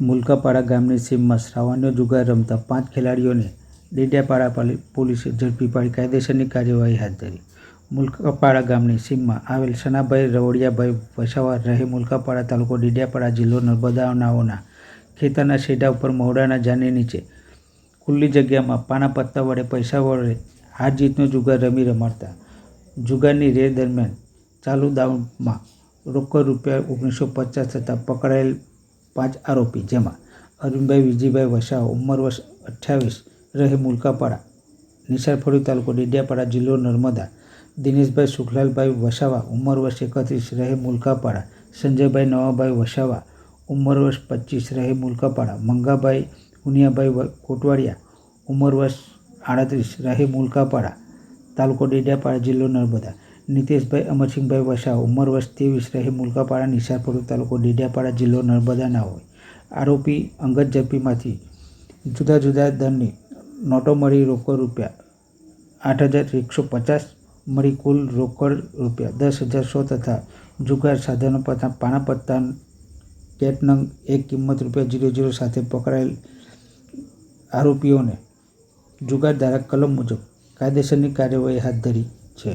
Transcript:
મુલકાપાડા ગામની સીમમાં શ્રાવણનો જુગાર રમતા પાંચ ખેલાડીઓને ડેડિયાપાડા પોલીસે ઝડપી પાડી કાયદેસરની કાર્યવાહી હાથ ધરી. મુલકાપાડા ગામની સીમમાં આવેલ સનાભાઈ રવડિયાભાઈ વસાવા રહે મુલકાપાડા તાલુકો ડેડિયાપાડા જિલ્લો નર્મદાનાઓના ખેતરના શેઢા ઉપર મહુડાના જાની નીચે. ખુલ્લી જગ્યામાં પાના પત્તા વડે પૈસા વડે હાર જીતનો જુગાર રમી રમાડતા. જુગારની રેર દરમિયાન ચાલુ દાવમાં રોકડ રૂપિયા ઓગણીસો પચાસ થતાં પકડાયેલ પાંચ આરોપી, જેમાં અરવિંદભાઈ, વિજયભાઈ વસાવા, ઉંમર વર્ષ અઠ્યાવીસ રહે મુલકાપાડા નિસારફળી તાલુકો ડેડિયાપાડા જિલ્લો નર્મદા, દિનેશભાઈ સુખલાલભાઈ વસાવા, ઉંમર વર્ષ એકત્રીસ, રહે મુલકાપાડા, સંજયભાઈ નવાભાઈ વસાવા, ઉંમર વર્ષ પચીસ, રહે મુલકાપાડા, મંગાભાઈ હુનિયાભાઈ કોટવાડિયા, ઉંમર વર્ષ આડત્રીસ, રહે મુલકાપાડા, તાલુકો ડેડિયાપાડા જિલ્લો નર્મદા. નિતેશભાઈ, અમરસિંહભાઈ વસા ઉંમર વર્ષ ત્રેવીસ રહે મુલકાપાડા, નિશાળપુર તાલુકો ડેડિયાપાડા જિલ્લો નર્મદા ના હોય. આરોપી અંગત ઝડપીમાંથી જુદા જુદા દરની નોટો મળી રોકડ રૂપિયા આઠ હજાર એકસો પચાસ મળી કુલ રોકડ રૂપિયા દસ હજાર સો તથા જુગાર સાધનો તથા પાના પત્તા કેટ એક કિંમત રૂપિયા જીરો જીરો સાથે પકડાયેલ આરોપીઓને જુગાર ધારક કલમ મુજબ કાયદેસરની કાર્યવાહી હાથ ધરી છે.